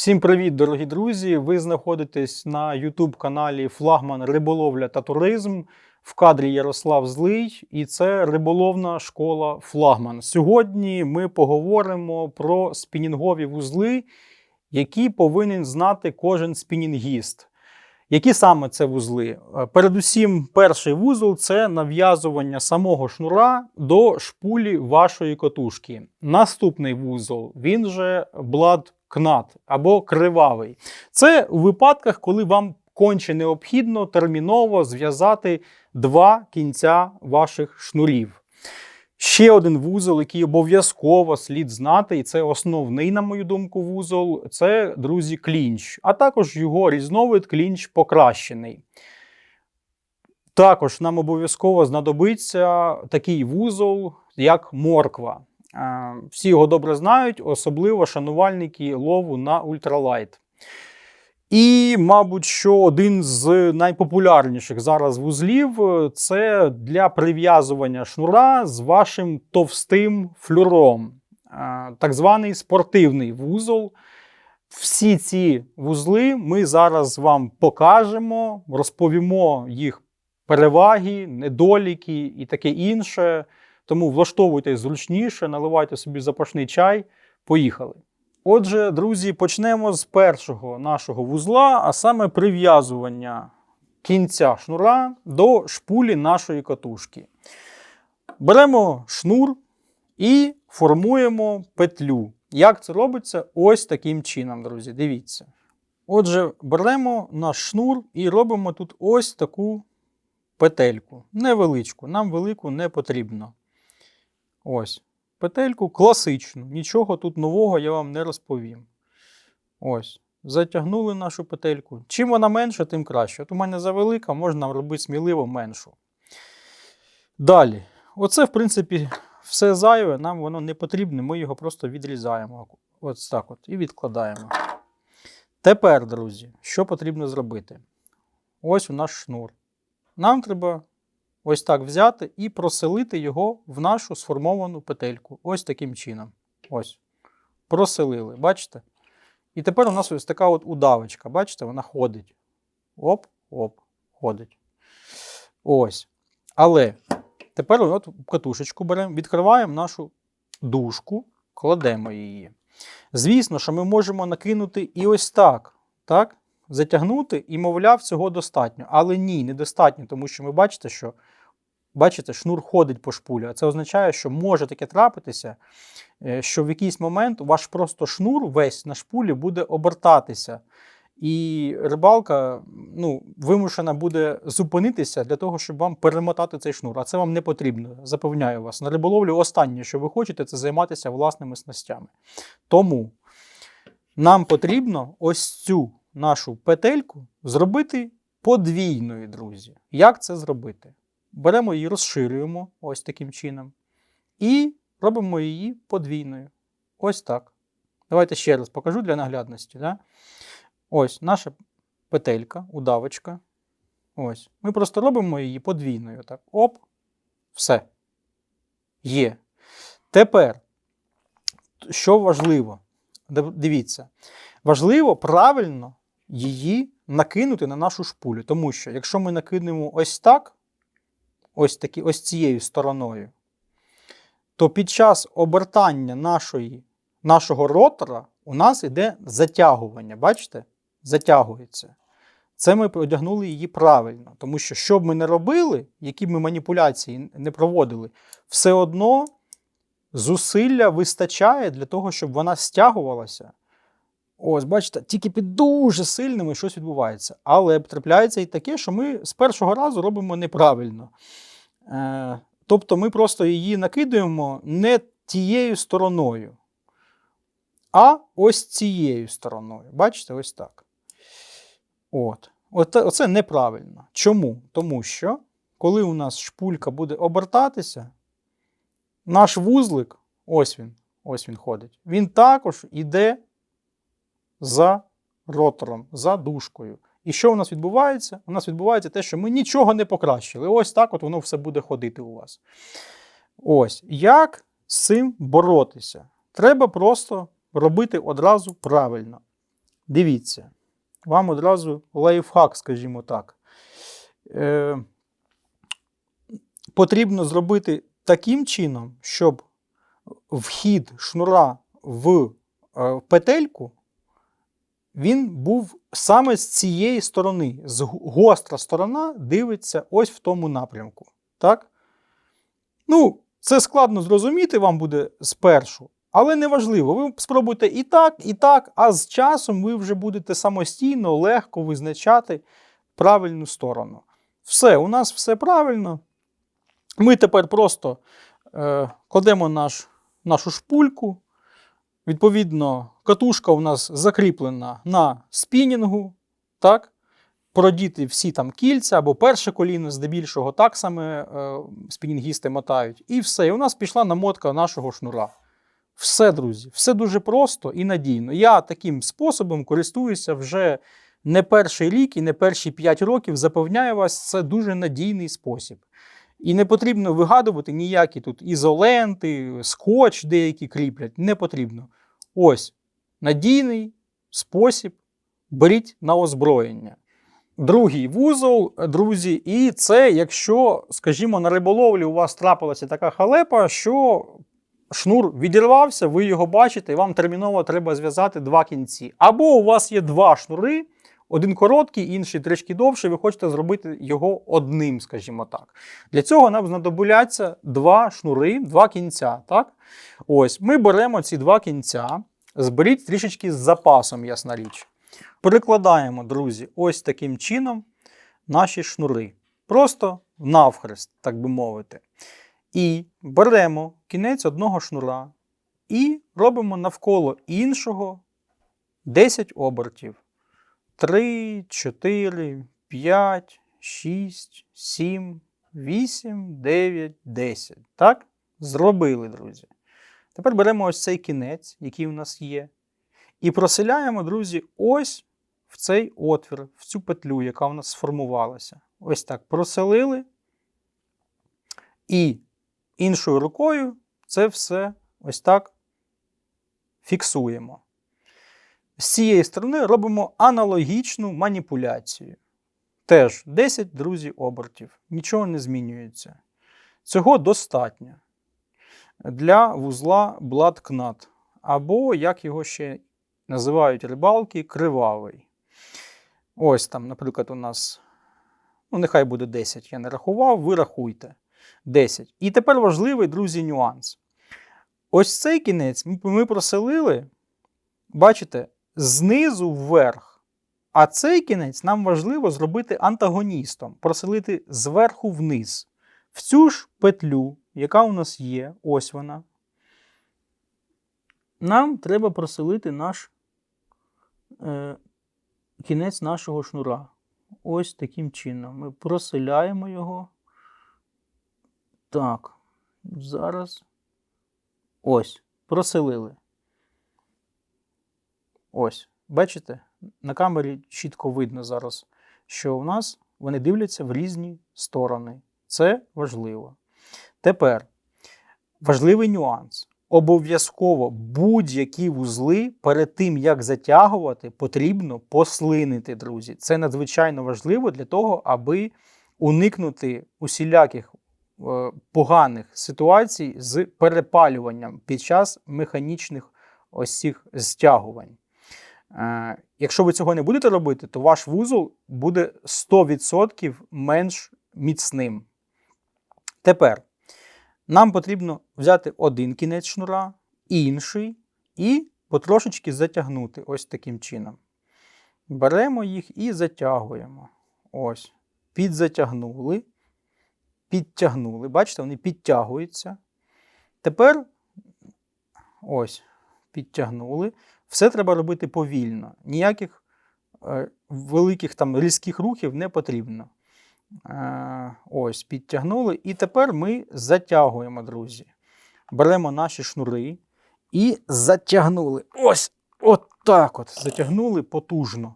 Всім привіт, дорогі друзі! Ви знаходитесь на YouTube каналі Флагман Риболовля та Туризм. В кадрі Ярослав Злий, і це риболовна школа Флагман. Сьогодні ми поговоримо про спінінгові вузли, які повинен знати кожен спінінгіст. Які саме це вузли? Е, Передусім, перший вузол це нав'язування самого шнура до шпулі вашої котушки. Наступний вузол він же блад кнат або кривавий. Це у випадках, коли вам конче необхідно терміново зв'язати два кінця ваших шнурів. Ще один вузол, який обов'язково слід знати, і це основний, на мою думку, вузол це, друзі, клінч, а також його різновид клінч покращений. Також нам обов'язково знадобиться такий вузол, як морква. Е, Всі його добре знають, особливо шанувальники лову на ультралайт. І, мабуть, що один з найпопулярніших зараз вузлів е, це для прив'язування шнура з вашим товстим флюром, Е, так званий спортивний вузол. Всі ці вузли ми зараз вам покажемо, розповімо їх переваги, недоліки і таке інше. Тому влаштовуйтесь зручніше, наливайте собі запашний чай. Поїхали. Отже, друзі, почнемо з першого нашого вузла, а саме прив'язування кінця шнура до шпулі нашої катушки. Беремо шнур і формуємо петлю. Як це робиться? Ось таким чином, друзі. Дивіться. Отже, беремо наш шнур і робимо тут ось таку петельку. Невеличку, нам велику не потрібно. Ось. Петельку класичну. Нічого тут нового я вам не розповім. Ось. Затягнули нашу петельку. Чим вона менша, тим краще. От у мене завелика, можна робити сміливо меншу. Далі. Оце, в принципі, все зайве, нам воно не потрібне, ми його просто відрізаємо. Ось так от, і відкладаємо. Тепер, друзі, що потрібно зробити? Ось у наш шнур. Нам треба ось так взяти і проселити його в нашу сформовану петельку. Ось таким чином. Ось. Проселили, бачите? І тепер у нас ось така от удавочка, бачите, вона ходить. Оп, оп, ходить. Ось. Але тепер от катушечку беремо, відкриваємо нашу дужку, кладемо її. Звісно, що ми можемо накинути і ось так. так? Затягнути, і, мовляв, цього достатньо. Але ні, недостатньо, тому що ви бачите, що бачите, шнур ходить по шпулі. А це означає, що може таке трапитися, е, що в якийсь момент ваш просто шнур весь на шпулі буде обертатися. І рибалка ну, вимушена буде зупинитися для того, щоб вам перемотати цей шнур. А це вам не потрібно, запевняю вас. На риболовлю останнє, що ви хочете, це займатися власними снастями. Тому нам потрібно ось цю нашу петельку зробити подвійною, друзі. Як це зробити? Беремо її, розширюємо ось таким чином. І робимо її подвійною. Ось так. Давайте ще раз покажу для наглядності. Да? Ось наша петелька, удавочка. Ось. Ми просто робимо її подвійною. Так. Оп, все. Є. Тепер, що важливо, дивіться, важливо правильно її накинути на нашу шпулю. Тому що, якщо ми накинемо ось так, ось, такі, ось цією стороною, то під час обертання нашої, нашого ротора у нас іде затягування. Бачите? Затягується. Це ми одягнули її правильно. Тому що, що б ми не робили, які б ми маніпуляції не проводили, все одно зусилля вистачає для того, щоб вона стягувалася. Ось, бачите, тільки під дуже сильними щось відбувається. Але трапляється і таке, що ми з першого разу робимо неправильно. Е, тобто ми просто її накидуємо не тією стороною, а ось цією стороною. Бачите, ось так. От. Оце неправильно. Чому? Тому що, коли у нас шпулька буде обертатися, наш вузлик, ось він, ось він ходить, він також йде за ротором, за дужкою. І що у нас відбувається? У нас відбувається те, що ми нічого не покращили. Ось так от воно все буде ходити у вас. Ось. Як з цим боротися? Треба просто робити одразу правильно. Дивіться, вам одразу лайфхак, скажімо так. Е, потрібно зробити таким чином, щоб вхід шнура в е, петельку він був саме з цієї сторони. З гостра сторона дивиться ось в тому напрямку. Так? Ну, це складно зрозуміти вам буде спершу, але неважливо. Ви спробуйте і так, і так, а з часом ви вже будете самостійно, легко визначати правильну сторону. Все, у нас все правильно. Ми тепер просто е, кладемо наш, нашу шпульку. Відповідно, катушка у нас закріплена на спінінгу. Так? Продіти всі там кільця або перше коліно, здебільшого, так саме е, спінінгісти мотають. І все. І у нас пішла намотка нашого шнура. Все, друзі, все дуже просто і надійно. Я таким способом користуюся вже не перший рік і не перші 5 років. Запевняю вас, це дуже надійний спосіб. І не потрібно вигадувати ніякі тут ізоленти, скотч деякі кріплять. Не потрібно. Ось надійний спосіб. Беріть на озброєння. Другий вузол, друзі, і це якщо, скажімо, на риболовлі у вас трапилася така халепа, що шнур відірвався, ви його бачите, і вам терміново треба зв'язати два кінці. Або у вас є два шнури, один короткий, інший трішки довший, ви хочете зробити його одним, скажімо так. Для цього нам знадобляться два шнури, два кінця. Так? Ось, ми беремо ці два кінця, зберіть трішечки з запасом, ясна річ. Перекладаємо, друзі, ось таким чином наші шнури. Просто навхрест, так би мовити. І беремо кінець одного шнура і робимо навколо іншого 10 обертів. 3, 4, 5, 6, 7, 8, 9, 10. Так? Зробили, друзі. Тепер беремо ось цей кінець, який у нас є, і проселяємо, друзі, ось в цей отвір, в цю петлю, яка у нас сформувалася. Ось так проселили. І іншою рукою це все ось так фіксуємо. З цієї сторони робимо аналогічну маніпуляцію. Теж 10, друзі, обертів. Нічого не змінюється. Цього достатньо для вузла бладкнат, або, як його ще називають рибалки, кривавий. Ось там, наприклад, у нас, ну, нехай буде 10, я не рахував, ви рахуйте. 10. І тепер важливий, друзі, нюанс. Ось цей кінець ми проселили, бачите, знизу вверх. А цей кінець нам важливо зробити антагоністом, проселити зверху вниз. В цю ж петлю, яка у нас є, ось вона. Нам треба проселити наш е, кінець нашого шнура. Ось таким чином. Ми проселяємо його. Так, зараз. Ось, проселили. Ось, бачите? На камері чітко видно зараз, що у нас вони дивляться в різні сторони. Це важливо. Тепер важливий нюанс. Обов'язково будь-які вузли перед тим, як затягувати, потрібно послинити, друзі. Це надзвичайно важливо для того, аби уникнути усіляких е, поганих ситуацій з перепалюванням під час механічних ось цих стягувань. Е, Якщо ви цього не будете робити, то ваш вузол буде 100% менш міцним. Тепер нам потрібно взяти один кінець шнура, інший, і потрошечки затягнути ось таким чином. Беремо їх і затягуємо. Ось. Підзатягнули, підтягнули. Бачите, вони підтягуються. Тепер ось, підтягнули. Все треба робити повільно. Ніяких е, великих там різких рухів не потрібно. Е, ось, підтягнули. І тепер ми затягуємо, друзі. Беремо наші шнури і затягнули. Ось, от так от. Затягнули потужно.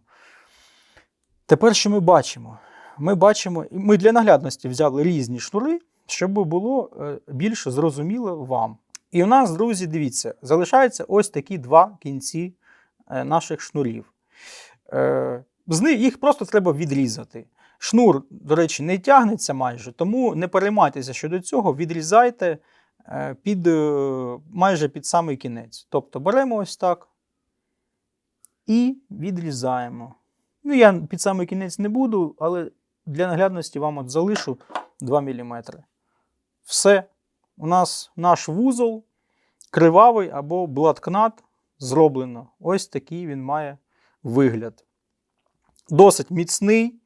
Тепер що ми бачимо? Ми бачимо, ми для наглядності взяли різні шнури, щоб було е, більш зрозуміло вам. І у нас, друзі, дивіться, залишаються ось такі два кінці е, наших шнурів. Е, з них їх просто треба відрізати. Шнур, до речі, не тягнеться майже, тому не переймайтеся щодо цього, відрізайте е, під, майже під самий кінець. Тобто беремо ось так і відрізаємо. Ну, я під самий кінець не буду, але для наглядності вам от залишу 2 мм. Все. У нас наш вузол кривавий або блаткнат зроблено. Ось такий він має вигляд. Досить міцний,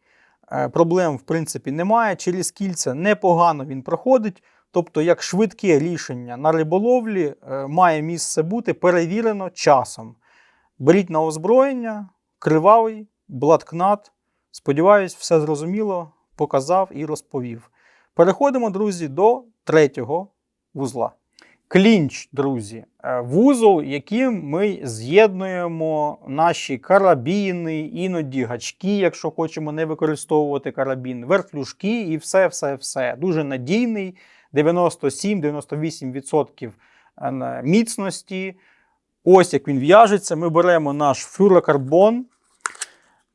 е, проблем, в принципі, немає. Через кільця непогано він проходить. Тобто, як швидке рішення на риболовлі е, має місце бути перевірено часом. Беріть на озброєння, кривавий, блаткнат. Сподіваюсь, все зрозуміло, показав і розповів. Переходимо, друзі, до третього вузла. Клінч, друзі, Е, вузол, яким ми з'єднуємо наші карабіни, іноді гачки, якщо хочемо не використовувати карабін, вертлюжки і все-все-все. Дуже надійний, 97-98% е, міцності. Ось як він в'яжеться. Ми беремо наш флюрокарбон.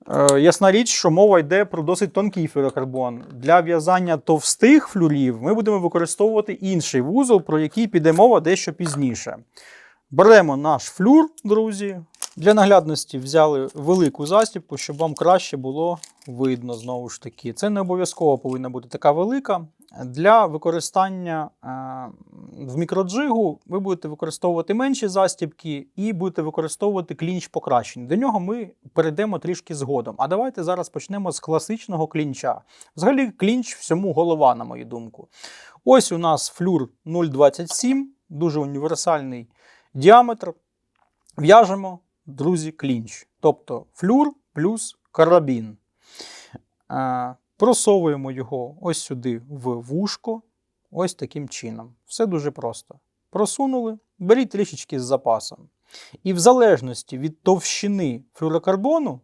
Е, Ясна річ, що мова йде про досить тонкий флюрокарбон. Для в'язання товстих флюрів ми будемо використовувати інший вузол, про який піде мова дещо пізніше. Беремо наш флюр, друзі. Для наглядності взяли велику застібку, щоб вам краще було видно знову ж таки. Це не обов'язково повинна бути така велика. Для використання е, в мікроджигу ви будете використовувати менші застібки і будете використовувати клінч покращений. До нього ми перейдемо трішки згодом. А давайте зараз почнемо з класичного клінча. Взагалі, клінч всьому голова, на мою думку. Ось у нас флюр 0,27, дуже універсальний діаметр. В'яжемо, друзі, клінч. Тобто флюр плюс карабін. Просовуємо його ось сюди в вушко, ось таким чином. Все дуже просто. Просунули, беріть трішечки з запасом. І в залежності від товщини флюрокарбону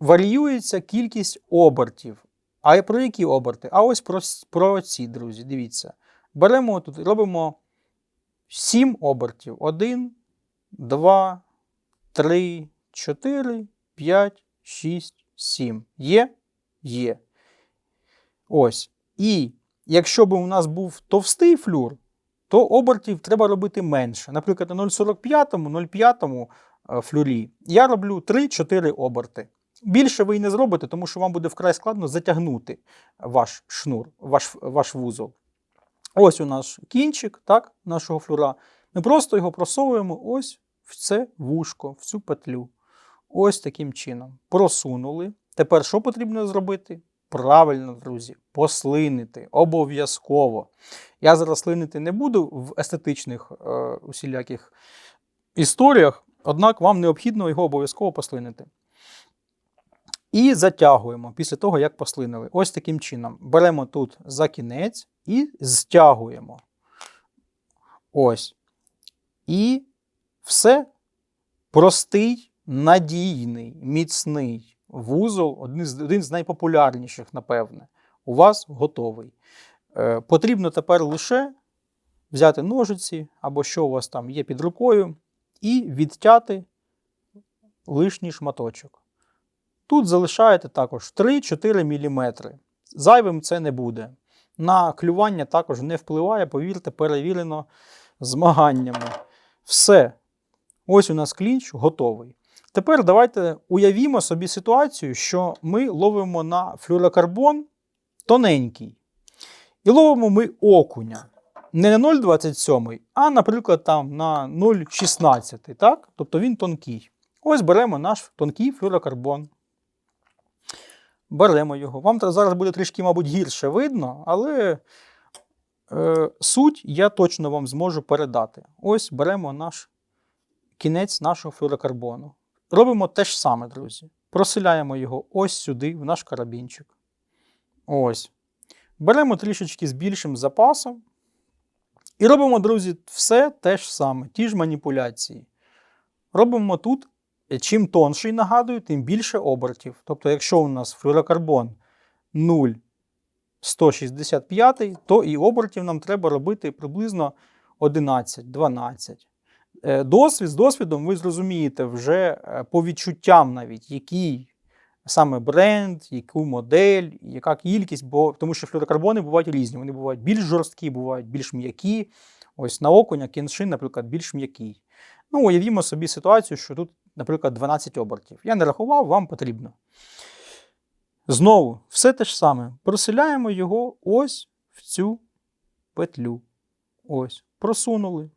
варіюється кількість обертів. А про які оберти? А ось про, про ці, друзі, дивіться. Беремо тут, робимо 7 обертів. 1, 2, 3, 4, 5, 6, 7. Є? Є. Ось. І якщо б у нас був товстий флюр, то обертів треба робити менше. Наприклад, на 0,45, 0,5 е, флюрі я роблю 3-4 оберти. Більше ви і не зробите, тому що вам буде вкрай складно затягнути ваш шнур, ваш, ваш вузол. Ось у наш кінчик так, нашого флюра. Ми просто його просовуємо ось в це вушко, в цю петлю. Ось таким чином. Просунули. Тепер що потрібно зробити? Правильно, друзі, послинити обов'язково. Я зараз слинити не буду в естетичних е, усіляких історіях, однак вам необхідно його обов'язково послинити. І затягуємо після того, як послинили. Ось таким чином. Беремо тут за кінець і стягуємо. Ось. І все простий, надійний, міцний вузол, один з, найпопулярніших, напевне, у вас готовий. Е, потрібно тепер лише взяти ножиці або що у вас там є під рукою, і відтяти лишній шматочок. Тут залишаєте також 3-4 мм. Зайвим це не буде. На клювання також не впливає, повірте, перевірено змаганнями. Все. Ось у нас клінч готовий. Тепер давайте уявімо собі ситуацію, що ми ловимо на флюрокарбон тоненький. І ловимо ми окуня. Не на 0,27, а, наприклад, там на 0,16. Так? Тобто він тонкий. Ось беремо наш тонкий флюрокарбон. Беремо його. Вам зараз буде трішки, мабуть, гірше видно, але е, суть я точно вам зможу передати. Ось беремо наш кінець нашого флюрокарбону. Робимо те ж саме, друзі. Проселяємо його ось сюди, в наш карабінчик. Ось. Беремо трішечки з більшим запасом. І робимо, друзі, все те ж саме, ті ж маніпуляції. Робимо тут, е, чим тонший, нагадую, тим більше обертів. Тобто, якщо у нас флюрокарбон 0,165, то і обертів нам треба робити приблизно 11-12. Е, досвід з досвідом ви зрозумієте вже е, по відчуттям навіть, який саме бренд, яку модель, яка кількість, бо тому що флюорокарбони бувають різні. Вони бувають більш жорсткі, бувають більш м'які. Ось на окуня кіншин, наприклад, більш м'який. Ну, уявімо собі ситуацію, що тут, наприклад, 12 обертів. Я не рахував, вам потрібно. Знову, все те ж саме. Проселяємо його ось в цю петлю. Ось, просунули.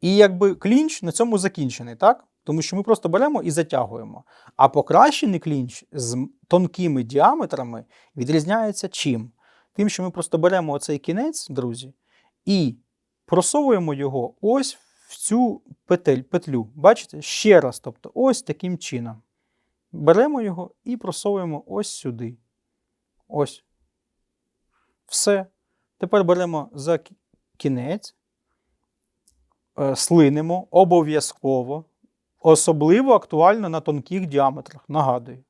І якби клінч на цьому закінчений, так? Тому що ми просто беремо і затягуємо. А покращений клінч з тонкими діаметрами відрізняється чим? Тим, що ми просто беремо оцей кінець, друзі, і просовуємо його ось в цю петель, петлю. Бачите? Ще раз, тобто, ось таким чином. Беремо його і просовуємо ось сюди. Ось. Все. Тепер беремо за кінець, е, слинемо обов'язково. Особливо актуально на тонких діаметрах. Нагадую.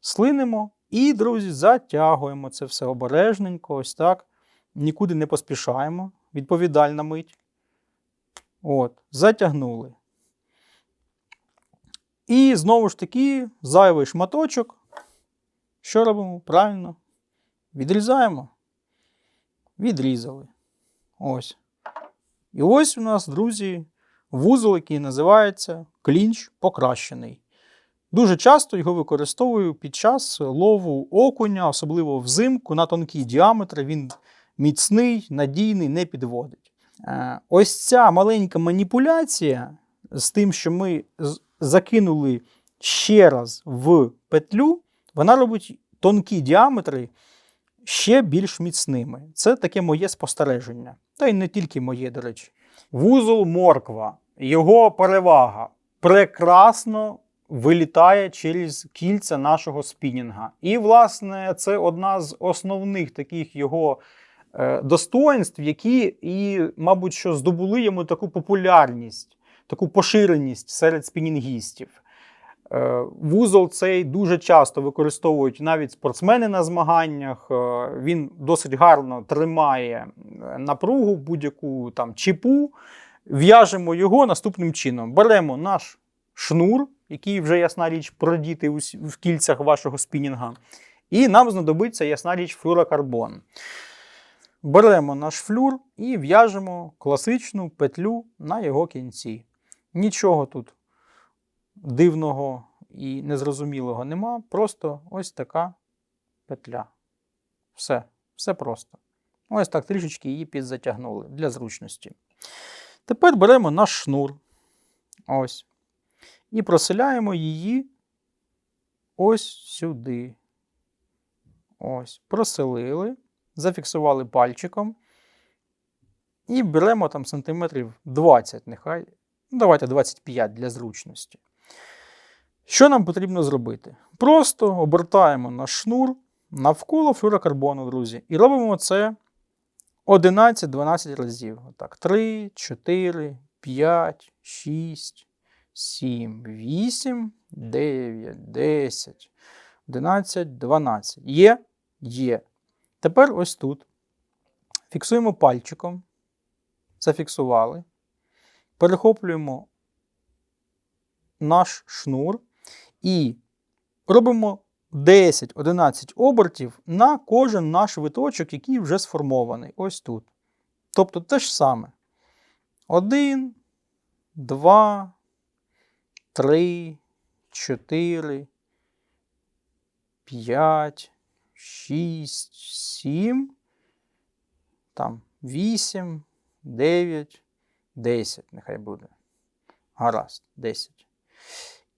Слинемо і, друзі, затягуємо це все обережненько, ось так. Нікуди не поспішаємо. Відповідальна мить. От, затягнули. І знову ж таки, зайвий шматочок. Що робимо? Правильно. Відрізаємо. Відрізали. Ось. І ось у нас, друзі, вузол, який називається клінч покращений. Дуже часто його використовую під час лову окуня, особливо взимку, на тонкі діаметри. Він міцний, надійний, не підводить. Е, Ось ця маленька маніпуляція з тим, що ми закинули ще раз в петлю, вона робить тонкі діаметри ще більш міцними. Це таке моє спостереження. Та й не тільки моє, до речі. Вузол морква, його перевага прекрасно вилітає через кільця нашого спінінга. І, власне, це одна з основних таких його е, достоинств, які і, мабуть, що здобули йому таку популярність, таку поширеність серед спінінгістів. Е, Вузол цей дуже часто використовують навіть спортсмени на змаганнях. Е, Він досить гарно тримає напругу, будь-яку там чіпу. В'яжемо його наступним чином. Беремо наш шнур, який вже ясна річ продіти в кільцях вашого спінінга. І нам знадобиться ясна річ флюрокарбон. Беремо наш флюр і в'яжемо класичну петлю на його кінці. Нічого тут дивного і незрозумілого нема. Просто ось така петля. Все, все просто. Ось так трішечки її підзатягнули для зручності. Тепер беремо наш шнур. Ось. І проселяємо її ось сюди. Ось. Проселили, зафіксували пальчиком. І беремо там сантиметрів 20, нехай. Ну, давайте 25 для зручності. Що нам потрібно зробити? Просто обертаємо наш шнур навколо флюрокарбону, друзі. І робимо це 11-12 разів. Отак. 3, 4, 5, 6, 7, 8, 9, 10, 11, 12. Є? Є. Тепер ось тут. Фіксуємо пальчиком. Зафіксували. Перехоплюємо наш шнур і робимо 10-11 обертів на кожен наш виточок, який вже сформований. Ось тут. Тобто те ж саме. 1, 2, 3, 4, 5, 6, 7, там 8, 9, 10, нехай буде. Гаразд, 10.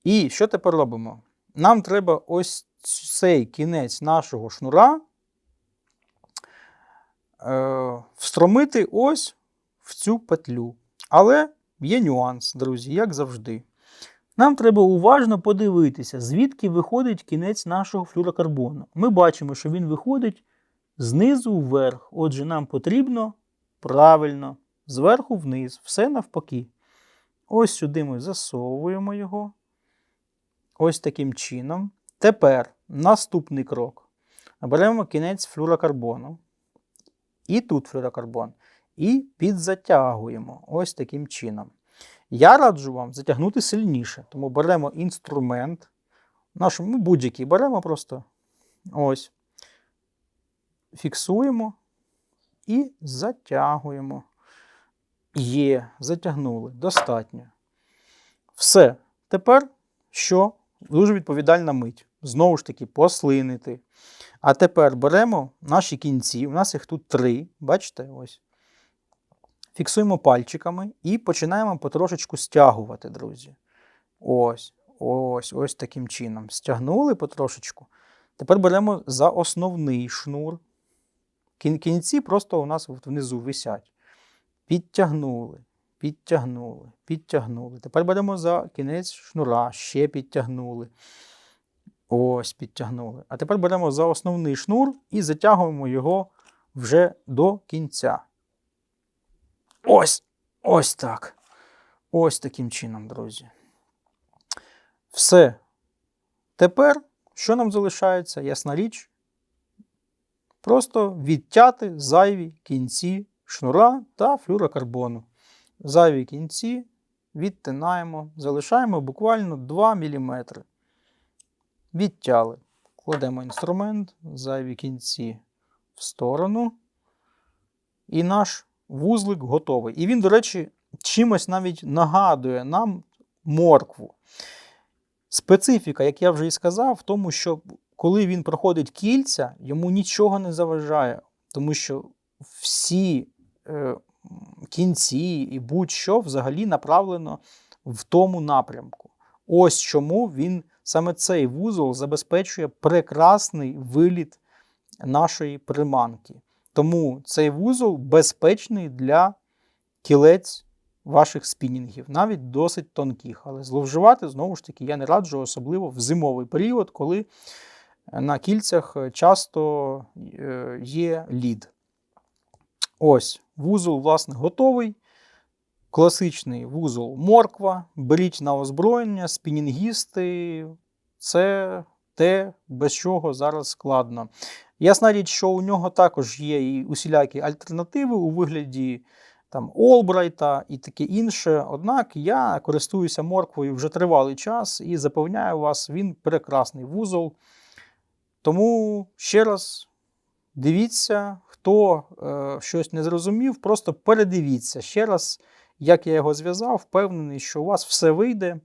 І що тепер робимо? Нам треба ось цей кінець нашого шнура е, встромити ось в цю петлю. Але є нюанс, друзі, як завжди. Нам треба уважно подивитися, звідки виходить кінець нашого флюрокарбону. Ми бачимо, що він виходить знизу вверх. Отже, нам потрібно правильно, зверху вниз, все навпаки. Ось сюди ми засовуємо його. Ось таким чином. Тепер наступний крок. Беремо кінець флюрокарбону. І тут флюрокарбон. і підзатягуємо. Ось таким чином. Я раджу вам затягнути сильніше, тому беремо інструмент. Наш, ну, будь-який беремо просто ось. Фіксуємо і затягуємо. Є, затягнули. Достатньо. Все. Тепер що? Дуже відповідальна мить. Знову ж таки, послинити. А тепер беремо наші кінці. У нас їх тут три. Бачите? Ось. Фіксуємо пальчиками і починаємо потрошечку стягувати, друзі. Ось, ось, ось таким чином. Стягнули потрошечку. Тепер беремо за основний шнур. Кін- Кінці просто у нас внизу висять. Підтягнули, підтягнули, підтягнули. Тепер беремо за кінець шнура, ще підтягнули. Ось, підтягнули. А тепер беремо за основний шнур і затягуємо його вже до кінця. Ось, ось так. Ось таким чином, друзі. Все. Тепер, що нам залишається? Ясна річ. Просто відтяти зайві кінці шнура та флюрокарбону. Зайві кінці відтинаємо, залишаємо буквально 2 мм. Відтяли. Кладемо інструмент, зайві кінці в сторону. І наш вузлик готовий. І він, до речі, чимось навіть нагадує нам моркву. Специфіка, як я вже і сказав, в тому, що коли він проходить кільця, йому нічого не заважає, тому що всі е, кінці і будь-що взагалі направлено в тому напрямку. Ось чому він саме цей вузол забезпечує прекрасний виліт нашої приманки. Тому цей вузол безпечний для кілець ваших спінінгів, навіть досить тонких. Але зловживати, знову ж таки, я не раджу, особливо в зимовий період, коли на кільцях часто е, є лід. Ось, вузол, власне, готовий. Класичний вузол морква. Беріть на озброєння, спінінгісти. Це те, без чого зараз складно. Ясна річ, що у нього також є і усілякі альтернативи у вигляді там, Олбрайта і таке інше. Однак я користуюся морквою вже тривалий час і запевняю вас, він прекрасний вузол. Тому ще раз дивіться, хто е, щось не зрозумів, просто передивіться ще раз, як я його зв'язав, впевнений, що у вас все вийде.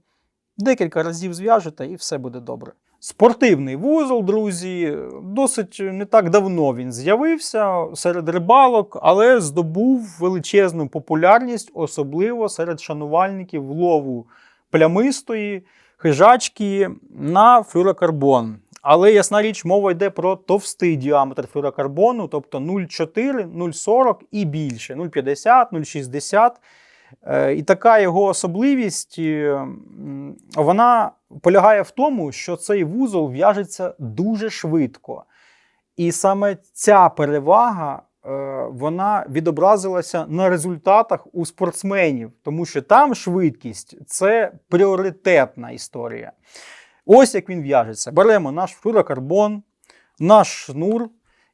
Декілька разів зв'яжете і все буде добре. Спортивний вузол, друзі, досить не так давно він з'явився серед рибалок, але здобув величезну популярність, особливо серед шанувальників лову плямистої хижачки на флюрокарбон. Але ясна річ, мова йде про товстий діаметр флюрокарбону, тобто 0,4, 0,40 і більше, 0,50, 0,60. Е, І така його особливість е, вона полягає в тому, що цей вузол в'яжеться дуже швидко. І саме ця перевага е, вона відобразилася на результатах у спортсменів, тому що там швидкість це пріоритетна історія. Ось як він в'яжеться. Беремо наш флюрокарбон, наш шнур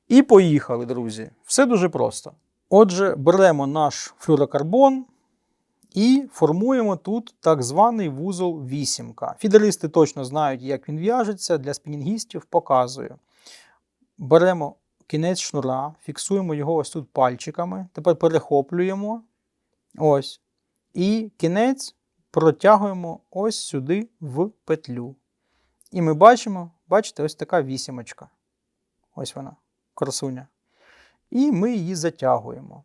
і поїхали, друзі. Все дуже просто. Отже, беремо наш флюрокарбон і формуємо тут так званий вузол вісімка. Фідеристи точно знають, як він в'яжеться, для спінінгістів показую. Беремо кінець шнура, фіксуємо його ось тут пальчиками. Тепер перехоплюємо. Ось. І кінець протягуємо ось сюди в петлю. І ми бачимо, бачите, ось така вісімочка. Ось вона, красуня. І ми її затягуємо.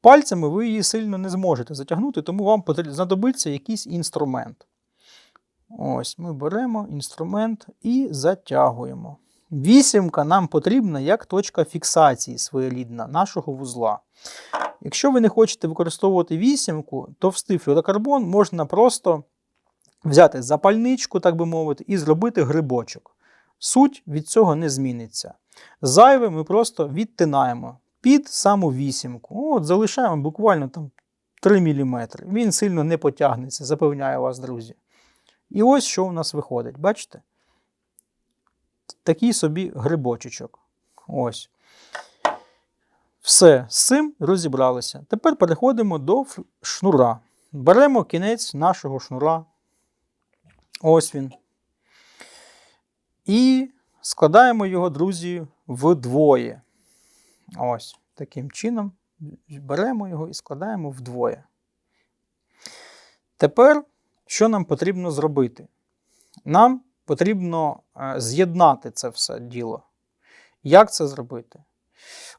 Пальцями ви її сильно не зможете затягнути, тому вам знадобиться якийсь інструмент. Ось ми беремо інструмент і затягуємо. Вісімка нам потрібна як точка фіксації своєрідна нашого вузла. Якщо ви не хочете використовувати вісімку, товстий флюрокарбон можна просто взяти запальничку, так би мовити, і зробити грибочок. Суть від цього не зміниться. Зайве ми просто відтинаємо під саму вісімку. От, Залишаємо буквально там 3 мм. Він сильно не потягнеться, запевняю вас, друзі. І ось що у нас виходить, бачите? Такий собі грибочечок. Ось. Все, з цим розібралися. Тепер переходимо до шнура. Беремо кінець нашого шнура. Ось він. І складаємо його, друзі, вдвоє. Ось таким чином. Беремо його і складаємо вдвоє. Тепер, що нам потрібно зробити? Нам потрібно е, з'єднати це все діло. Як це зробити?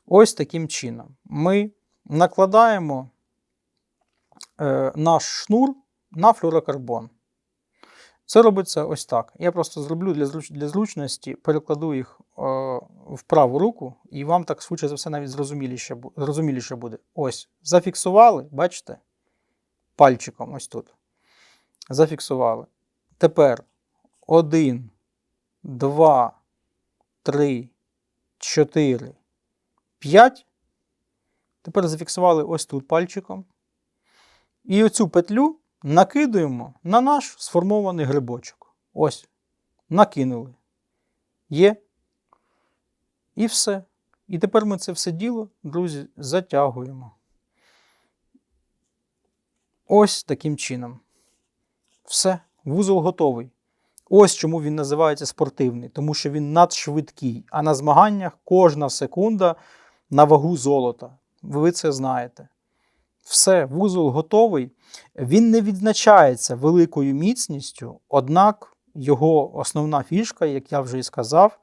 Ось таким чином. Ми накладаємо е, наш шнур на флюорокарбон. Це робиться ось так. Я просто зроблю для, зруч- для зручності, перекладу їх е, в праву руку, і вам так швидше за все навіть зрозуміліше, зрозуміліше буде. Ось, зафіксували, бачите? Пальчиком ось тут. Зафіксували. Тепер 1, 2, 3, 4, 5. Тепер зафіксували ось тут пальчиком. І оцю петлю накидуємо на наш сформований грибочок. Ось. Накинули. Є. І все. І тепер ми це все діло, друзі, затягуємо. Ось таким чином. Все, вузол готовий. Ось чому він називається спортивний, тому що він надшвидкий. А на змаганнях кожна секунда на вагу золота. Ви це знаєте. Все, вузол готовий. Він не відзначається великою міцністю, однак його основна фішка, як я вже і сказав,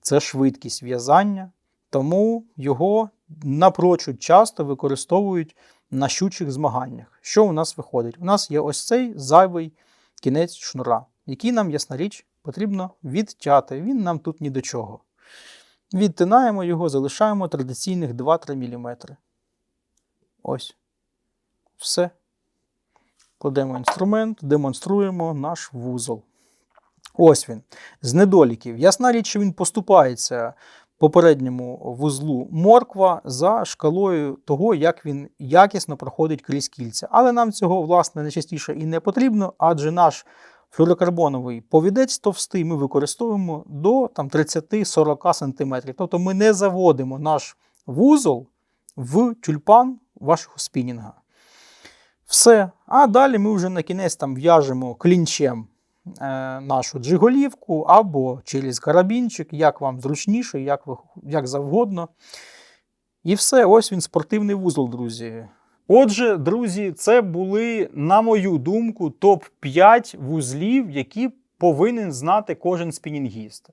це швидкість в'язання. Тому його напрочуд часто використовують на щучих змаганнях. Що у нас виходить? У нас є ось цей зайвий кінець шнура, який нам, ясна річ, потрібно відтяти. Він нам тут ні до чого. Відтинаємо його, залишаємо традиційних 2-3 мм. Ось. Все. Кладемо інструмент, демонструємо наш вузол. Ось він. З недоліків. Ясна річ, що він поступається попередньому вузлу морква за шкалою того, як він якісно проходить крізь кільця. Але нам цього, власне, найчастіше і не потрібно, адже наш флюорокарбоновий повідець товстий ми використовуємо до там, 30-40 см. Тобто ми не заводимо наш вузол в тюльпан вашого спінінга. Все. А далі ми вже на кінець там в'яжемо клінчем е, нашу джиголівку або через карабінчик, як вам зручніше, як, ви, як завгодно. І все, ось він спортивний вузол, друзі. Отже, друзі, це були, на мою думку, топ-5 вузлів, які повинен знати кожен спінінгіст. Е,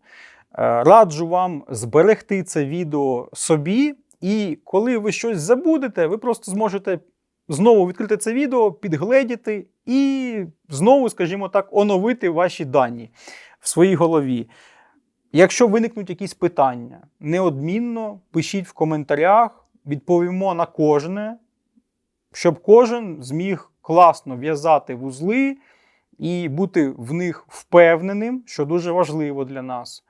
Раджу вам зберегти це відео собі, і коли ви щось забудете, ви просто зможете знову відкрити це відео, підгледіти і знову, скажімо так, оновити ваші дані в своїй голові. Якщо виникнуть якісь питання, неодмінно пишіть в коментарях, відповімо на кожне, щоб кожен зміг класно в'язати вузли і бути в них впевненим, що дуже важливо для нас.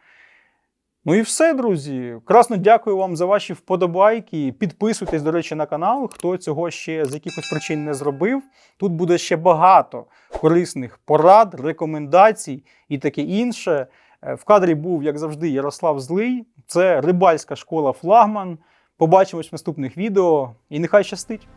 Ну і все, друзі. Красно дякую вам за ваші вподобайки. Підписуйтесь, до речі, на канал, хто цього ще з якихось причин не зробив. Тут буде ще багато корисних порад, рекомендацій і таке інше. Е, В кадрі був, як завжди, Ярослав Злий. Це рибальська школа Флагман. Побачимось в наступних відео і нехай щастить!